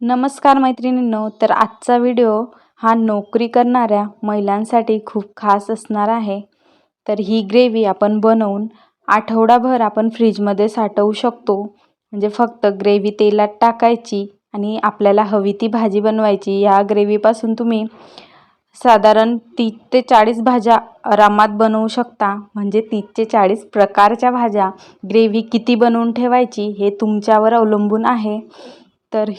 नमस्कार मैत्रिणींनो तर आजचा व्हिडिओ हा नोकरी करणाऱ्या महिलांसाठी खूप खास असणार आहे. तर ही ग्रेव्ही आपण बनवून आठवडाभर आपण फ्रीजमध्ये साठवू शकतो. म्हणजे फक्त ग्रेव्ही तेलात टाकायची आणि आपल्याला हवी ती भाजी बनवायची. या ग्रेव्हीपासून तुम्ही साधारण तीस ते चाळीस भाज्या आरामात बनवू शकता. म्हणजे तीस ते चाळीस प्रकारच्या भाज्या ग्रेव्ही किती बनवून ठेवायची हे तुमच्यावर अवलंबून आहे. तर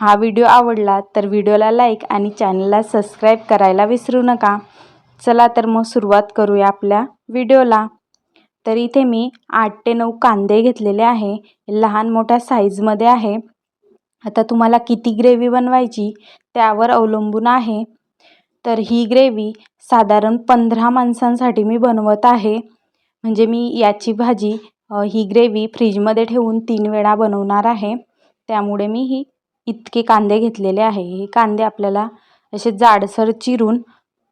हा व्हिडिओ आवडला तर व्हिडिओला लाईक आणि चॅनलला सबस्क्राईब करायला विसरू नका. चला तर मग सुरुवात करूया आपल्या व्हिडिओला. तर इथे मी आठ ते नऊ कांदे घेतलेले आहे. लहान मोठ्या साईजमध्ये आहे. आता तुम्हाला किती ग्रेव्ही बनवायची त्यावर अवलंबून आहे. तर ही ग्रेव्ही साधारण पंधरा माणसांसाठी मी बनवत आहे. म्हणजे मी याची भाजी ही ग्रेव्ही फ्रीजमध्ये ठेवून तीन वेळा बनवणार आहे. त्यामुळे मी ही इतके कांदे घेतलेले आहे. हे कांदे आपल्याला असे जाडसर चिरून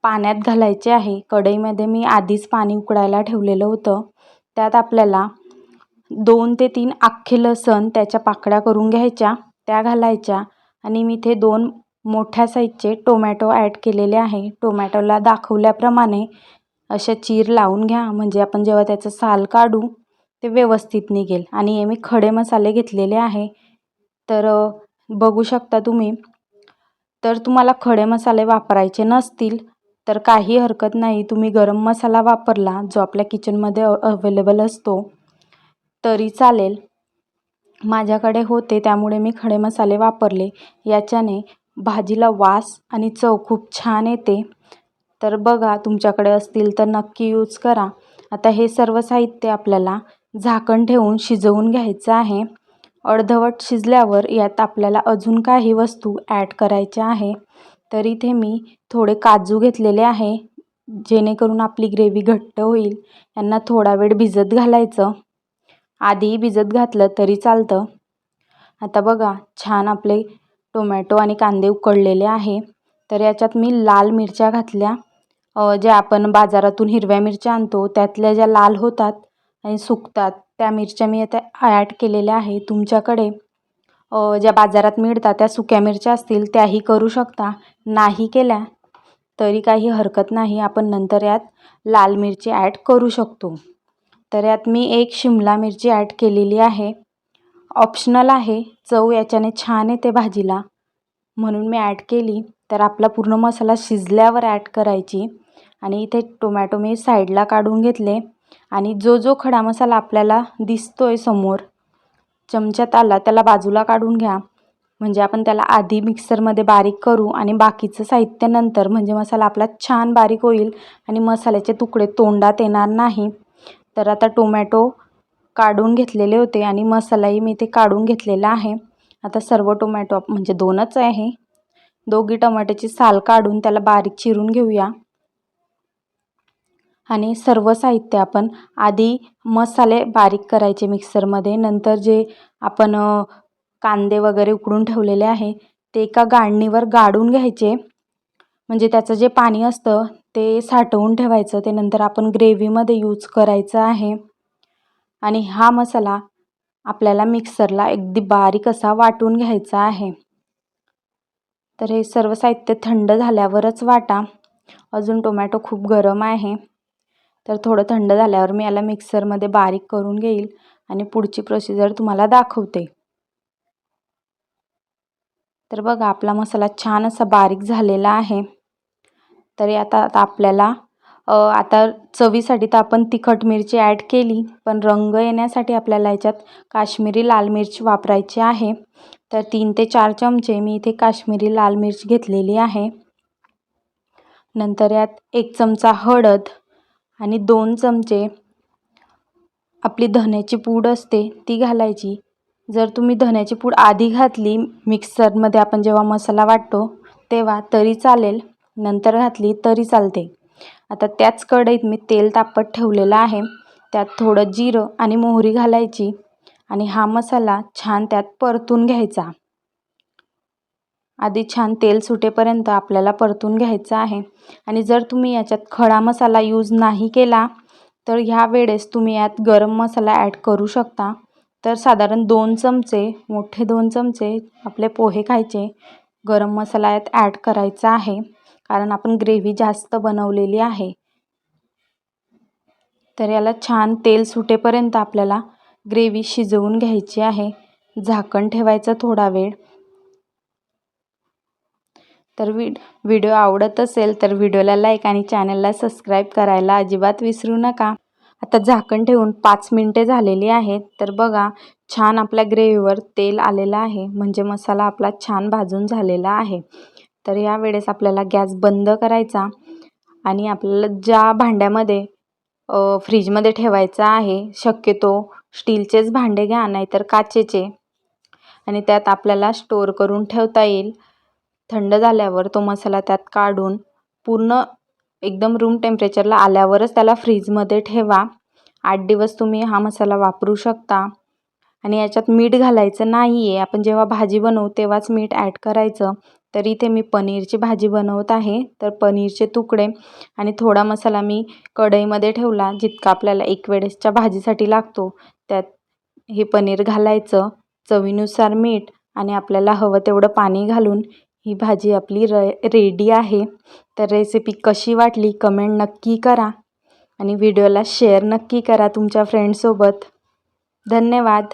पाण्यात घालायचे आहे. कढईमध्ये मी आधीच पाणी उकडायला ठेवलेलं होतं. त्यात आपल्याला दोन ते तीन अख्खे लसण त्याच्या पाकळ्या करून घ्यायच्या त्या घालायच्या आणि मी इथे दोन मोठ्या साईजचे टोमॅटो ॲड केलेले आहे. टोमॅटोला दाखवल्याप्रमाणे अशा चीर लावून घ्या. म्हणजे आपण जेव्हा त्याचं साल काढू ते व्यवस्थित निघेल. आणि हे मी खडे मसाले घेतलेले आहे. तर बघू शकता तुम्ही. तर तुम्हाला खडे मसाले वापरायचे नसतील तर काही हरकत नाही. तुम्ही गरम मसाला वापरला जो आपल्या किचनमध्ये अवेलेबल असतो तरी चालेल. माझ्याकडे होते त्यामुळे मी खडे मसाले वापरले. याच्याने भाजीला वास आणि चव खूप छान येते. तर बघा तुमच्याकडे असतील तर नक्की यूज करा. आता हे सर्व साहित्य आपल्याला झाकण ठेवून शिजवून घ्यायचं आहे. अर्धवट शिजल्यावर यात आपल्याला अजून काही वस्तू ॲड करायच्या आहे तर इथे मी थोडे काजू घेतलेले आहे जेणेकरून आपली ग्रेव्ही घट्ट होईल. यांना थोडा वेळ भिजत घालायचं. आधीही भिजत घातलं तरी चालतं. आता बघा छान आपले टोमॅटो आणि कांदे उकळलेले आहे. तर याच्यात मी लाल मिरच्या घातल्या. ज्या आपण बाजारातून हिरव्या मिरच्या आणतो त्यातल्या ज्या लाल होतात आणि सुकतात त्या मिरच्या मी आता ॲड केलेल्या आहे. तुमच्याकडे ज्या बाजारात मिळतात त्या सुक्या मिरच्या असतील त्याही करू शकता. नाही केल्या तरी काही हरकत नाही. आपण नंतर यात लाल मिरची ॲड करू शकतो. तर यात मी एक शिमला मिरची ॲड केलेली आहे. ऑप्शनल आहे. चव याच्याने छान येते भाजीला. म्हणून मी ॲड केली. तर आपला पूर्ण मसाला शिजल्यावर ॲड करायची. आणि इथे टोमॅटो मी साईडला काढून घेतले. आणि जो जो खडा मसाला आपल्याला दिसतो आहे समोर चमच्यात आला त्याला बाजूला काढून घ्या. म्हणजे आपण त्याला आधी मिक्सरमध्ये बारीक करू आणि बाकीचं साहित्य नंतर म्हणजे मसाला आपला छान बारीक होईल आणि मसाल्याचे तुकडे तोंडात येणार नाही. तर आता टोमॅटो काढून घेतलेले होते आणि मसालाही मी ते काढून घेतलेला आहे. आता सर्व टोमॅटो म्हणजे दोनच आहे. दोघी टोमॅटोची साल काढून त्याला बारीक चिरून घेऊया. आणि सर्व साहित्य आपण आधी मसाले बारीक करायचे मिक्सरमध्ये. नंतर जे आपण कांदे वगैरे उकडून ठेवलेले आहे ते एका गाळणीवर गाडून घ्यायचे. म्हणजे त्याचं जे पाणी असतं ते साठवून ठेवायचं. ते नंतर आपण ग्रेव्हीमध्ये यूज करायचं आहे. आणि हा मसाला आपल्याला मिक्सरला अगदी बारीक असा वाटून घ्यायचा आहे. तर हे सर्व साहित्य थंड झाल्यावरच वाटा. अजून टोमॅटो खूप गरम आहे. तर थोडं थंड झाल्यावर मी याला मिक्सरमध्ये बारीक करून घेईल आणि पुढची प्रोसिजर तुम्हाला दाखवते. तर बघा आपला मसाला छान असा बारीक झालेला आहे. तरी आता आता आपल्याला आता चवीसाठी तर आपण तिखट मिरची ॲड केली पण रंग येण्यासाठी आपल्याला याच्यात काश्मीरी लाल मिरची वापरायची आहे. तर तीन ते चार चमचे मी इथे काश्मीरी लाल मिरची घेतलेली आहे. नंतर यात एक चमचा हळद आणि दोन चमचे आपली धण्याची पूड असते ती घालायची. जर तुम्ही धण्याची पूड आधी घातली मिक्सरमध्ये आपण जेव्हा मसाला वाटतो तेव्हा तरी चालेल. नंतर घातली तरी चालते. आता त्याच कढईत मी तेल तापत ठेवलेलं आहे. त्यात थोडं जिरं आणि मोहरी घालायची आणि हा मसाला छान त्यात परतून घ्यायचा. आधी छान तेल सुटेपर्यंत आपल्याला परतून घ्यायचं आहे. आणि जर तुम्ही याच्यात खडा मसाला यूज नाही केला तर ह्या वेळेस तुम्ही यात गरम मसाला ॲड करू शकता. तर साधारण दोन चमचे मोठे दोन चमचे आपले पोहे खायचे गरम मसाला यात ॲड करायचा आहे. कारण आपण ग्रेव्ही जास्त बनवलेली आहे. तर याला छान तेल सुटेपर्यंत आपल्याला ग्रेव्ही शिजवून घ्यायची आहे. झाकण ठेवायचं थोडा वेळ. तर वि व्हिडिओ आवडत असेल तर व्हिडिओला लाईक आणि चॅनलला सबस्क्राईब करायला अजिबात विसरू नका. आता झाकण ठेवून पाच मिनटे झालेली आहेत. तर बघा छान आपल्या ग्रेव्हीवर तेल आलेलं आहे. म्हणजे मसाला आपला छान भाजून झालेला आहे. तर या वेळेस आपल्याला गॅस बंद करायचा आणि आपल्याला ज्या भांड्यामध्ये फ्रीजमध्ये ठेवायचा आहे शक्यतो स्टीलचेच भांडे घ्या नाहीतर काचेचे. आणि त्यात आपल्याला स्टोअर करून ठेवता येईल. थंड झाल्यावर तो मसाला त्यात काढून पूर्ण एकदम रूम टेम्परेचरला आल्यावरच त्याला फ्रीजमध्ये ठेवा. आठ दिवस तुम्ही हा मसाला वापरू शकता. आणि याच्यात मीठ घालायचं नाही आहे आपण जेव्हा भाजी बनवू तेव्हाच मीठ ॲड करायचं. तर इथे मी पनीरची भाजी बनवत आहे. तर पनीरचे तुकडे आणि थोडा मसाला मी कढईमध्ये ठेवला जितका आपल्याला एक वेळेसच्या भाजीसाठी लागतो. त्यात हे पनीर घालायचं चवीनुसार मीठ आणि आपल्याला हवं तेवढं पाणी घालून ही भाजी आपली र रेडी आहे. तर रेसिपी कशी वाटली कमेंट नक्की करा. आणि व्हिडिओला शेअर नक्की करा तुमच्या फ्रेंडसोबत धन्यवाद.